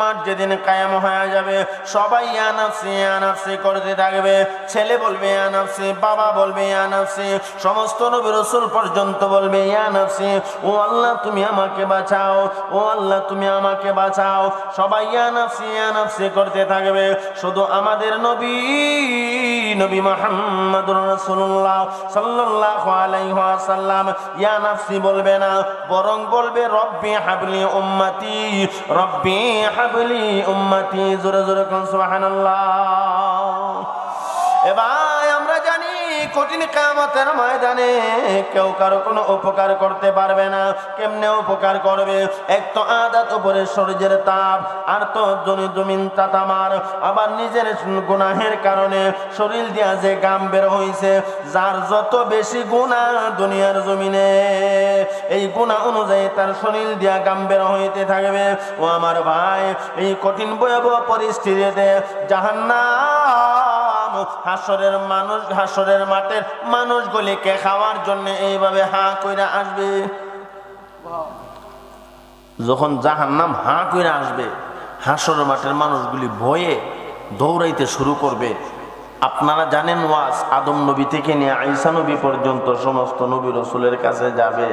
মাঠ যেদিন কায়াম হয়ে যাবে, সবাই আনাফসি আনাফসি করতে থাকবে। ছেলে বলবে আনাফসি বাবা বলবে আনাফসি সমস্ত রসুল পর্যন্ত বলবে আনাফসি ও আল্লাহ, তুমি আমাকে বাঁচাও, ও আল্লাহ, তুমি আমাকে বাঁচাও। সবাই আনাফসি আনাফসি করতে থাকবে। শুধু আমাদের নবী নবী মোহাম্মদুর রাসূলুল্লাহ সাল্লাল্লাহু আলাইহি ওয়াসাল্লাম। ইয়া বলবে না, বরং বলবে, রব্বি হাবলি উম্মতি, রব্বি হাবলি উম্মতি জোরে জোরে কোন সুবহানাল্লাহ। এবার কঠিন কামতের ময়দানে কেউ কারও কোনো উপকার করতে পারবে না। কেমনে উপকার করবে? এক তো আদাত উপরে শরীরের তাপ, আর তো জমি জমিন তাতামার আবার নিজের গুনাহের কারণে শরীর দিয়া যে গাম বের হইছে, যার যত বেশি গুণা দুনিয়ার জমিনে, এই গুণা অনুযায়ী তার শরীর দিয়া গাম বের হইতে থাকবে। ও আমার ভাই, এই কঠিন ভয়াবহ পরিস্থিতিতে জাহান্নাম হাসরের মানুষ, হাসরের মাঠের মানুষগুলিকে খাওয়ার জন্য এইভাবে হা কইরা আসবে। যখন জাহান্নাম হা কইরা আসবে হাসরের মাঠের মানুষগুলি ভয়ে দৌড়াইতে শুরু করবে। আপনারা জানেন ওয়াজ আদম নবী থেকে নিয়ে আইসা নবী পর্যন্ত সমস্ত নবী রসুলের কাছে যাবে।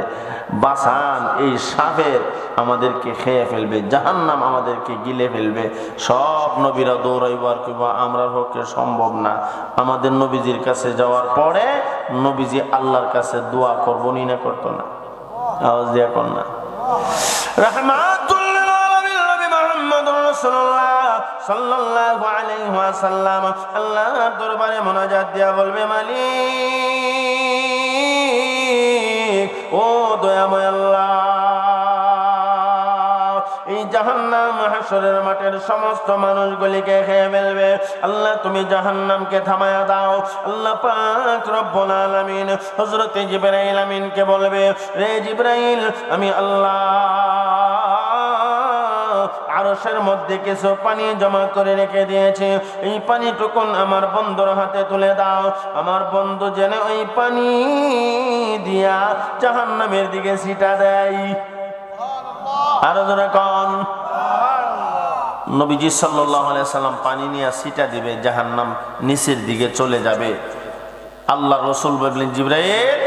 বাসান, এই সাপের আমাদেরকে খেয়ে ফেলবে, জাহান্নাম আমাদেরকে গিলে ফেলবে। সব নবীরা দৌড়াইব আর কিংবা আমরা পক্ষে সম্ভব না। আমাদের নবীজির কাছে যাওয়ার পরে নবীজি আল্লাহর কাছে দোয়া করব নি করতো না। আওয়াজ দিয়া কর না। রাহমাতুল রাসূলুল্লাহ সাল্লাল্লাহু আলাইহি ওয়াসাল্লাম দরবারে মোনাজাত দিয়া বলবে, মালিক, ও দয়াময় আল্লাহ, এই জাহান্নাম হাসরের মাঠের সমস্ত মানুষগুলিকে খেয়ে ফেলবে। আল্লাহ, তুমি জাহান্নামকে থামায়া দাও। আল্লাহ পাক রব্বুল আলামিন হযরত জিবরাইল আমিনকে বলবে, রে জিবরাইল, আমি আল্লাহ আরশের মধ্যে কিছু পানি জমা করে রেখে দিয়েছে। এই পানিটুকুন আমার বন্ধুর হাতে তুলে দাও। আমার বন্ধু যেন ওই পানি দিয়া জাহান্নামের দিকে সিটা দেয়। আরও জোরে কন। নবীজি সাল্লাহ সাল্লাম পানি নিয়ে সিটা দিবে, জাহান্নাম নিচের দিকে চলে যাবে। আল্লাহ রসুল বললেন, জিব্রাইল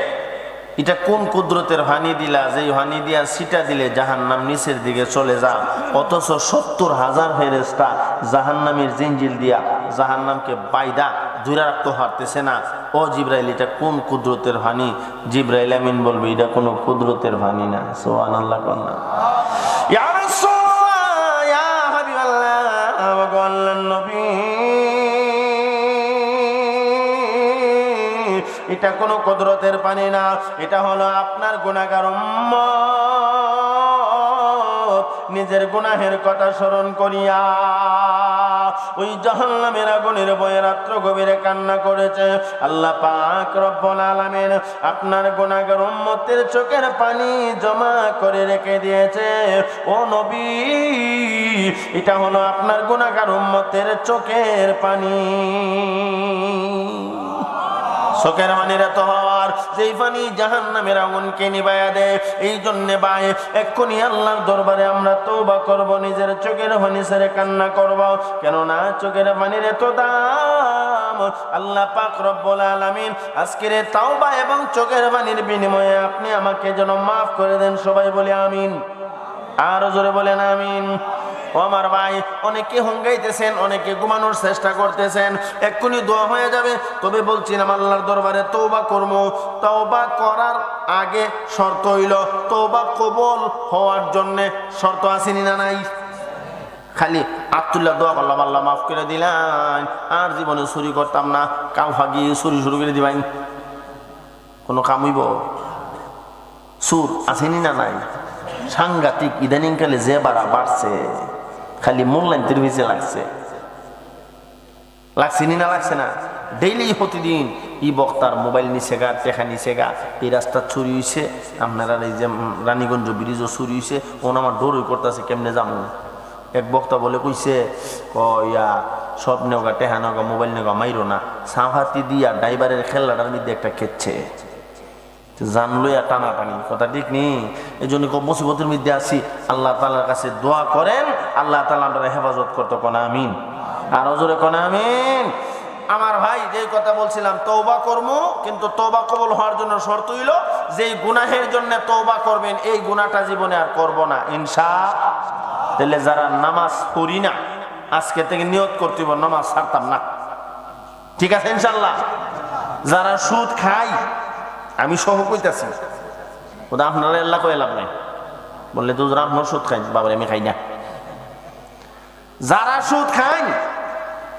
এটা কোন কুদরতের হানি দিলা? যে হানি দিয়া সিটা দিলে জাহান্নাম নিচের দিকে চলে যা অথচ সত্তর হাজার ফেরেস্তা জাহান্নামের জিঞ্জিল দিয়া জাহান্নামকে বাইদা ধরে রাখতে হারতেছে না। ও জিব্রাইল, এটা কোন কুদরতের হানি? জিব্রাইল আমিন বলবে, এটা কোনো কুদরতের হানি না। সোহান আল্লাহ কন্যা এটা কোনো কুদরতের পানি না, এটা হলো আপনার গুণাগার নিজের গুনাহের কথা স্মরণ করিয়া ওই জাহান্নামের আগুনের বয়ে রাত্র গভীরে কান্না করেছে। আল্লাহ পাক রব্বুল আলামিন আপনার গুনাহগার উম্মতের চোখের পানি জমা করে রেখে দিয়েছে। ও নবী, এটা হলো আপনার গুনাহগার উম্মতের চোখের পানি। চোখের পানির এত হওয়ার যেই পানি জাহান নামের আগুনকে নিবাইয়া দেয় এই জন্যে বাই এক্ষুনি আল্লাহর দরবারে আমরা তৌবা করব, নিজের চোখের পানি ছেড়ে কান্না করব। কেননা চোখের পানির এত দাম, আল্লাহ পাক রব্বুল আলামিন আজকের এই তাওবা এবং চোখের পানির বিনিময়ে আপনি আমাকে যেন মাফ করে দেন, সবাই বলে আমিন। আরও জোরে বলেন আমিন। ও আমার ভাই অনেকে হঙ্গাইতেছেন অনেকে ঘুমানোর চেষ্টা করতেছেন। এক্ষুনি দোয়া হয়ে যাবে। তবে বলছিলাম, আল্লাহর দরবারে তৌবা করব তৌবা করার আগে শর্ত হইল তৌবা কবল হওয়ার জন্যে শর্ত আসেনি না নাই? খালি আত্মুল্লাহ দোয়া করলাম, আল্লাহ মাফ করে দিলাম আর জীবনে চুরি করতাম না। কাউ ফাগিয়ে চুরি শুরু করে দিবাই কোনো কামইব সুর আসেনি না নাই? সাংঘাতিক ইদানিংকালে যে বাড়া বাড়ছে। খালি মূল্যায়ন পিছিয়ে লাগছে। লাগছে নি না লাগছে না? ডেইলি প্রতিদিন ই বক্তার মোবাইল নিছে গা, টেকা নিছে গা, এই রাস্তা চুরি হয়েছে আপনারা এই যে রানীগঞ্জ ব্রিজও চুরি হয়েছে ওন আমার ডোরই করতেছে, কেমনে যাব এক বক্তা বলে কইছে ইয়া, সব নেওগা, টেহা নেওগা, মোবাইল নেওগা, মাইরো না। সাহাতি দিয়া ড্রাইভারের খেলাটার মধ্যে একটা খেচ্ছে জানলই আর টানাটানি কথা ঠিক নেই? এই জন্য মুসিবতের মধ্যে আছি। আল্লাহ তালার কাছে দোয়া করেন, আল্লাহ তালা আমরা হেফাজত করতে কোন, আমিন। আর হজরে কোন, আমিন। আমার ভাই, যেই কথা বলছিলাম তৌবা করব কিন্তু তৌবা কবল হওয়ার জন্য শর্ত হইল, যেই গুনাহের জন্য তৌবা করবেন, এই গুনাহটা জীবনে আর করব না, ইনশা তাহলে যারা নামাজ পড়ি না, আজকে থেকে নিয়ত করতে নামাজ ছাড়তাম না। ঠিক আছে ইনশাল্লাহ যারা সুদ খাই আমি সহ কইতাছি। ওটা আপনারা আল্লাহ কয়ে লাভ নাই। বললে তো আপনার সুদ খাই বাবার আমি খাই না। যারা সুদ খাই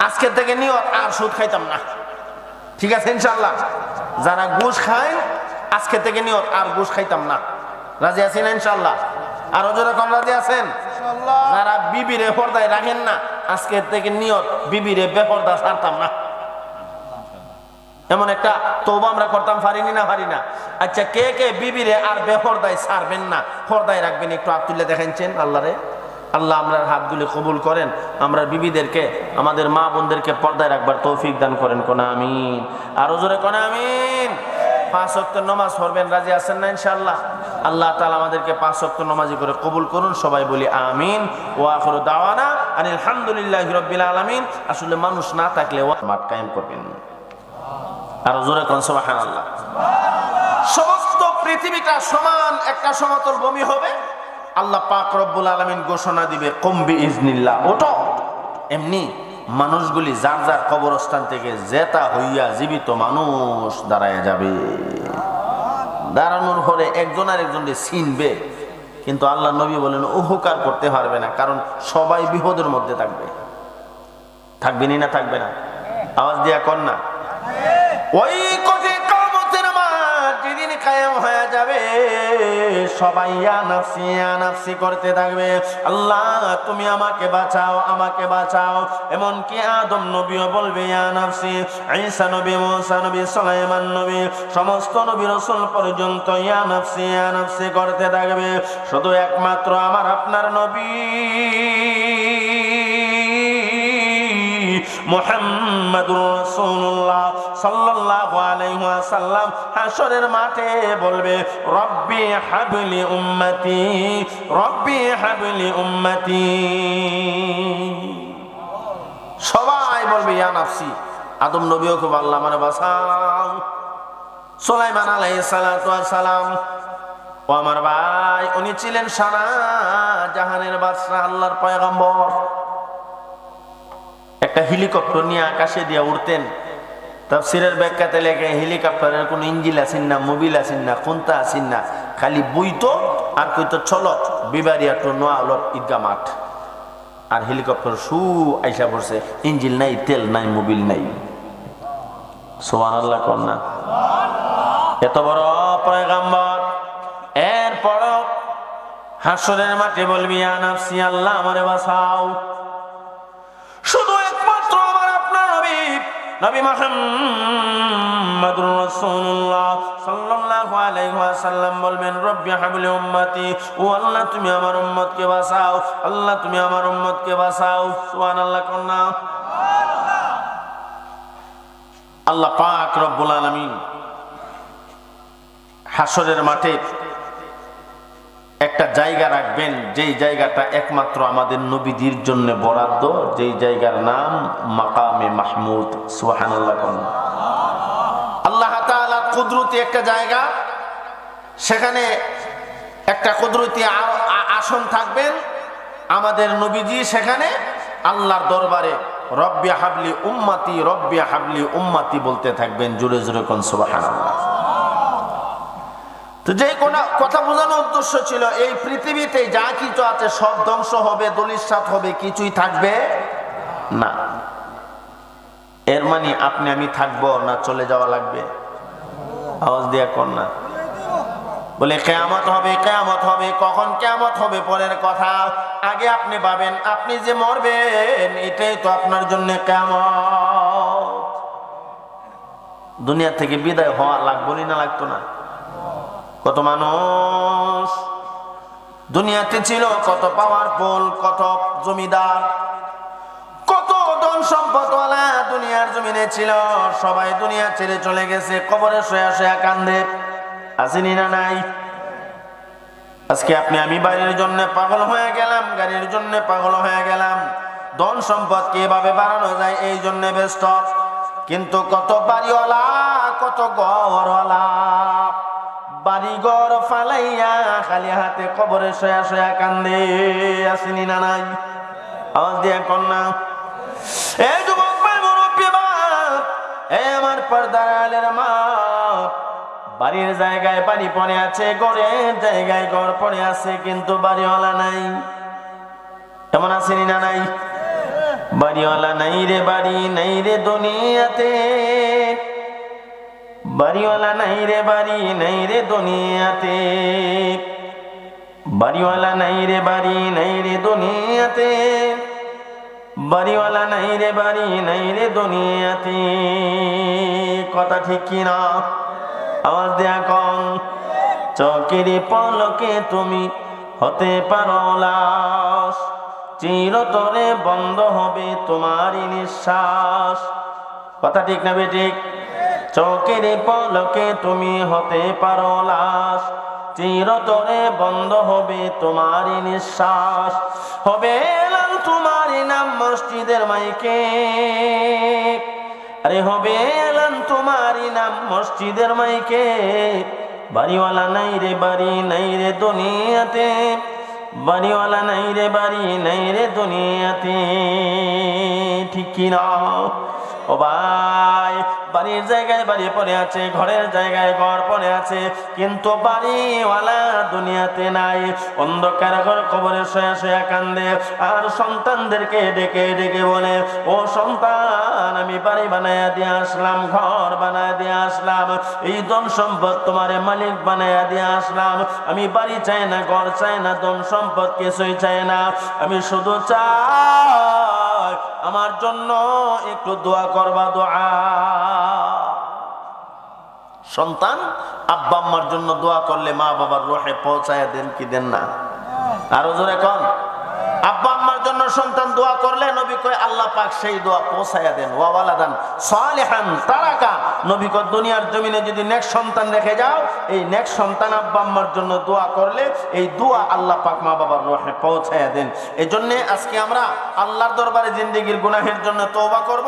আজকে থেকে নিয়ত আর সুদ খাইতাম না। ঠিক আছে ইনশাল্লাহ যারা ঘুষ খায় আজকে থেকে নিয়ত আর ঘুষ খাইতাম না। রাজি আছেন ইনশাল্লাহ আর ওজোরে কোন রাজি আছেন? যারা বিবিরে পর্দায় রাখেন না আজকে থেকে নিয়ত বিবিরে বেপর্দা ছাড়তাম না। এমন একটা তৌবা আমরা করতাম পারিনি না পারি না? আচ্ছা কে কে? বিবিরে আর বেপর্দায় ছাড়বেন না। পর্দায় রাখবেন একটু তুলে দেখাইছেন, আল্লাহরে? আল্লাহ আমরা হাতগুলি কবুল করেন আমরা বিবিদেরকে, আমাদের মা বোনদেরকে পর্দায় রাখবার তৌফিক দান করেন, কোন আমিন। আরও জোরে কোন আমিন? পাঁচ অক্ট নমাজ পড়বেন, রাজি আছেন না ইনশাল্লাহ আল্লাহ তালা আমাদেরকে পাঁচ অক্ট নমাজি করে কবুল করুন, সবাই বলি আমিন। ও আখর দাওয়ানা আলহামদুলিল্লাহ রব্বিল আলমিন। আসলে মানুষ না থাকলে ও মাঠ কায়েম করবেন। আর জোরে কোন সোবাহান আল্লাহ সমস্ত পৃথিবীটা সমান, একটা সমতল ভূমি হবে। আল্লাহ পাক রব্বুল আলমিন ঘোষণা দিবে কম্বি ইজনিল্লাহ ওটো এমনি মানুষগুলি যার যার কবরস্থান থেকে জেতা হইয়া জীবিত মানুষ দাঁড়ায় যাবে। দাঁড়ানোর পরে একজন আর একজনকে চিনবে। কিন্তু আল্লাহ নবী বলেন, উপকার করতে পারবে না, কারণ সবাই বিপদের মধ্যে থাকবে। থাকবেনি না, থাকবে না। আওয়াজ দিয়া কর না। ওই কোটি কামতের মাঠ যেদিন কায়েম হয়ে যাবে, সবাই নাফসি নাফসি করতে থাকবে। আল্লাহ, তুমি আমাকে বাঁচাও আমাকে বাঁচাও। এমন কি আদম নবীও বলবে, ইয়া নাফসি, ঈসা নবী, মুসা নবী, সুলাইমান নবী, সমস্ত নবী রাসূল পর্যন্ত ইয়া নাফসি করতে থাকবে। শুধু একমাত্র আমার আপনার নবী। মোহাম্মদুর রাসূলুল্লাহ সাল্লাল্লাহু আলাইহি ওয়াসাল্লাম হাশরের মাঠে বলবে, রব্বি হাবলি উম্মতি, রব্বি হাবলি উম্মতি। সবাই বলবে, ইয়া নাফসি, আদম নবীও খুব আল্লাহ মানে বাসাও সুলাইমান আলাইহিস সালাতু ওয়াস সালাম, ও আমার ভাই, উনি ছিলেন সারা জাহানের বাদশাহ, আল্লাহর পয়গম্বর। একটা হেলিকপ্টার নিয়ে আকাশে দিয়ে উঠতেন তাফসিরের ব্যাখ্যাতে লেখে হেলিকপ্টারের কোনো ইঞ্জিল আসেন না, মোবিল আসেন না কোনটা আসেন না, খালি বইতো আর কইতো চলো বিবারিয়া টু নোয়া হলো ঈদগা মাঠ। আর হেলিকপ্টার সু আইসা পড়ছে ইঞ্জিল নাই, তেল নাই, মোবিল নাই। সোমান আল্লাহ কন্যা এত বড় পয়গাম্বর এরপর হাসরের মাঠে বলবি আনাফসি আল্লাহ আমারে বাঁচাও। নবী মুহাম্মাদুর রাসূলুল্লাহ সাল্লাল্লাহু আলাইহি ওয়াসাল্লাম বলবেন, রব্বি হাবলি উম্মতি, ও আল্লাহ তুমি আমার উম্মতকে বাঁচাও, আল্লাহ তুমি আমার উম্মতকে বাঁচাও। সুবহানাল্লাহ কন্না আল্লাহ পাক রব্বুল আলামিন হাসরের মাঠে একটা জায়গা রাখবেন, যেই জায়গাটা একমাত্র আমাদের নবীদের জন্য বরাদ্দ, যেই জায়গার নাম মাকামে মাহমুদ, সুবহানাল্লাহ আল্লাহ কুদরতি একটা জায়গা, সেখানে একটা কুদরতি আসন থাকবেন। আমাদের নবীজি সেখানে আল্লাহর দরবারে রব্বি হাবলি উম্মাতি, রব্বি হাবলি উম্মাতি বলতে থাকবেন, জোরে জোরে কোন সুবহানাল্লাহ। তো যে কোন কথা বোঝানোর উদ্দেশ্য ছিল, এই পৃথিবীতে যা কিছু আছে সব ধ্বংস হবে দলিশাত হবে, কিছুই থাকবে না। এর মানে আপনি আমি থাকব না চলে যাওয়া লাগবে? আওয়াজ দিয়া কর না? বলে, কেয়ামত হবে কেয়ামত হবে, কখন কেয়ামত হবে পরের কথা। আগে আপনি পাবেন আপনি যে মরবেন, এটাই তো আপনার জন্য কেয়ামত। দুনিয়া থেকে বিদায় হওয়া লাগবো না লাগতো না? কত মানুষ? দুনিয়াতে ছিল কত পাওয়ারফুল কত জমিদার, কত ধন সম্পদওয়ালা দুনিয়ার জমিনে ছিল। সবাই দুনিয়া ছেড়ে চলে গেছে, কবরে শোয়া শোয়া কান্দে। আসেনি না নাই? আজকে আপনি আমি বাড়ির জন্য পাগল হয়ে গেলাম, গাড়ির জন্য পাগল হয়ে গেলাম। ধন সম্পদ কীভাবে বাড়ানো যায়, এই জন্য ব্যস্ত। কিন্তু কত বাড়িওয়ালা, কত গড়ওয়ালা বাড়ি গড় ফালাইয়া খালি হাতে কবরে সয়া সয়া কান্দে। আসেনি না নাই? আওয়াজ দিয়া কন্যা এই যুবক ভাই, মুরব্বী এই আমার পর্দার আলের মা। বাড়ির জায়গায় বাড়ি পড়ে আছে গড়ের জায়গায় গড় পড়ে আছে, কিন্তু বাড়িওয়ালা নাই। এমন আসেনি না নাই? বাড়িওয়ালা নাই রে, বাড়ি নাই রে দুনিয়াতে। বাড়িওয়ালা নাই রে, বাড়ি নাই রে দুনিয়াতে। বাড়িওয়ালা নাই রে, বাড়ি নাই রে দুনিয়াতে। বাড়িওয়ালা নাই রে, বাড়ি নাই রে দুনিয়াতে। কথা ঠিক কিনা আওয়াজ দেয়া কম চকের পলকে তুমি হতে পারো লাশ। চিরতরে বন্ধ হবে তোমারই নিঃশ্বাস। কথা ঠিক না বে ঠিক? চকের পলকে তুমি হতে পারো লাশ। চিরতরে বন্ধ হবে তোমারই নিঃশ্বাস। হবে এলাম তোমারই নাম মসজিদের মাইকে। আরে হবে এলাম তোমারই নাম মসজিদের মাইকে। বাড়িওয়ালা নাই রে বাড়ি, নাই রে দুনিয়াতে। বাড়িওয়ালা নাই রে বাড়ি, নাই রে দুনিয়াতে। ঠিক কিনা? ও ভাই বাড়ির জায়গায় বাড়ি পড়ে আছে, ঘরের জায়গায় ঘর পড়ে আছে, কিন্তু বাড়িওয়ালা দুনিয়াতে নাই। অন্ধকার ঘর কবরে শয়া শয়া কান্দে, আর সন্তানদেরকে ডেকে ডেকে বলে, ও সন্তান, আমি বাড়ি বানায়া দিয়ে আসলাম, ঘর বানায় দিয়ে আসলাম, এই ধন সম্পদ তোমারে মালিক বানায়া দিয়ে আসলাম, আমি বাড়ি চাই না, ঘর চাই না, ধন সম্পদ কিছুই চাই না, আমি শুধু চাই আমার জন্য একটু দোয়া করবা, দোয়া। সন্তান, আব্বা আম্মার জন্য দোয়া করলে মা বাবার রোহে পৌঁছায় দেন কি দেন না? আরও জোরে কন। আব্বা আম্মার জন্য সন্তান দোয়া করলে নবী কয়, আল্লাহ পাক সেই দোয়া পৌঁছায়া দেন। ওয়ালাদান সালেহান তারাকা। নবী কয়, দুনিয়ার জমিনে যদি নেক্সট সন্তান রেখে যাও, এই নেক্সট সন্তান আব্বা আম্মার জন্য দোয়া করলে এই দোয়া আল্লাহ পাক মা বাবার রোহে পৌঁছায়া দেন। এই জন্যে আজকে আমরা আল্লাহর দরবারে জিন্দেগির গুনাহের জন্য তওবা করব।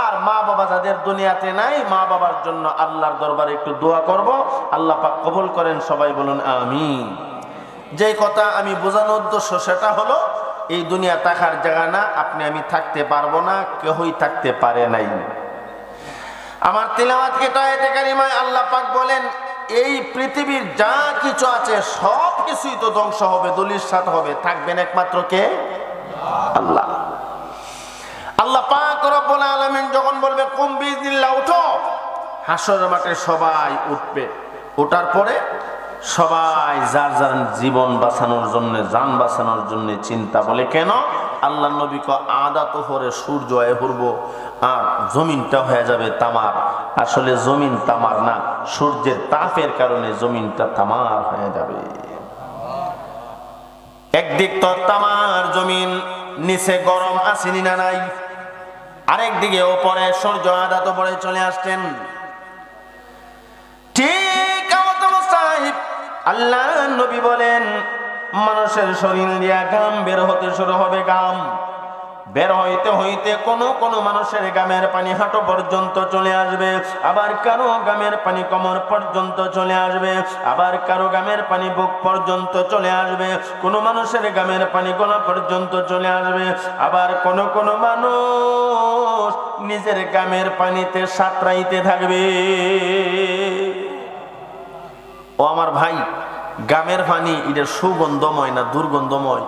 আর মা বাবা যাদের দুনিয়াতে নাই, মা বাবার জন্য আল্লাহর দরবারে একটু দোয়া করব। আল্লাহ পাক কবুল করেন, সবাই বলুন, আমিন। যে কথা আমি বোঝানোর উদ্দেশ্য সেটা হলো এই দুনিয়া থাকার জায়গা না, আপনি আমি থাকতে পারব না, কেহই থাকতে পারে নাই। আমার তিলাওয়াত কারিমায় আল্লাহ পাক বলেন, এই পৃথিবীর যা কিছু আছে, সব কিছুই তো ধ্বংস হবে দলির সাথে হবে। থাকবেন একমাত্র কে? আল্লাহ। আল্লাহ পাক রব্বুল আলামিন যখন বলবে, কুম বিজনিল্লাহ উঠো। হাসর মাঠে সবাই উঠবে। ওঠার পরে সবাই যার যার জীবন বাঁচানোর জন্য, যান বাঁচানোর জন্য চিন্তা বলে, কেন? আল্লাহ নবী ক আদা তোহরে সূর্য এ পূর্ব আর জমিনটা হয়ে যাবে তামার। আসলে জমিন তামার না, সূর্যের তাপের কারণে জমিনটা তামার হয়ে যাবে। একদিক তো তামার জমিন, নিচে গরম আসেনি না নাই? আরেক দিকে ওপরে সূর্য আদা তো পরে চলে আসছেন। আল্লাহ নবী বলেন, মানুষের শরীর দিয়া গাম বের হতে শুরু হবে গাম বের হইতে হইতে কোনো কোনো মানুষের গামের পানি হাঁটো পর্যন্ত চলে আসবে, আবার কারও গামের পানি কমর পর্যন্ত চলে আসবে, আবার কারও গামের পানি বুক পর্যন্ত চলে আসবে, কোনো মানুষের গামের পানি গলা পর্যন্ত চলে আসবে, আবার কোন কোন মানুষ নিজের গামের পানিতে সাঁতরাইতে থাকবে। ও আমার ভাই, গামের পানি, এটা সুগন্ধময় না দুর্গন্ধময়?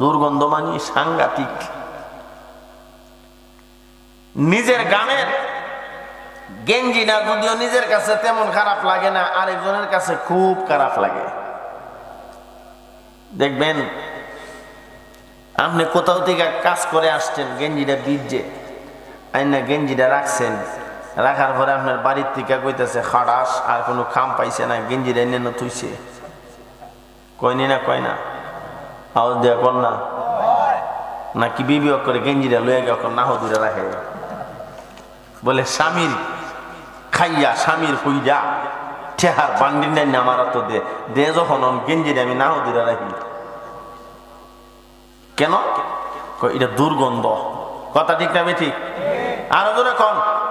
দুর্গন্ধ মানি সাংঘাতিক। নিজের গামের গেঞ্জি না, যদিও নিজের কাছে তেমন খারাপ লাগে না, আরেকজনের কাছে খুব খারাপ লাগে। দেখবেন, আপনি কোথাও থেকে কাজ করে আসছেন, গেঞ্জিটা বিজে আইনা গেঞ্জিটা রাখছেন রাখার পরে আপনার বাড়ির থেকে কইতেছে, খাড়াস, আর কোনো খাম পাইছে না গেঞ্জি রেনে না থুইছে। কয়নি না কয় না? আওয়াজ দেওয়া কর না? নাকি বিবি করে গেঞ্জিরা লয়ে গিয়ে অকর নাহ দূরে রাখে। বলে, স্বামীর খাইয়া, স্বামীর হুইয়া, ঠেহার বান্ডি নেন আমার তো দে। দে যখন গেঞ্জিরে আমি নাহ দূরে রাখি। কেন? এটা দুর্গন্ধ। কথা ঠিক না বেঠিক আরও দূরে কন।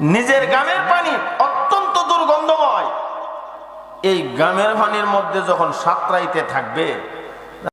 নিজের গ্রামের পানি অত্যন্ত দুর্গন্ধময়। এই গ্রামের পানির মধ্যে যখন সাঁতরাইতে থাকবে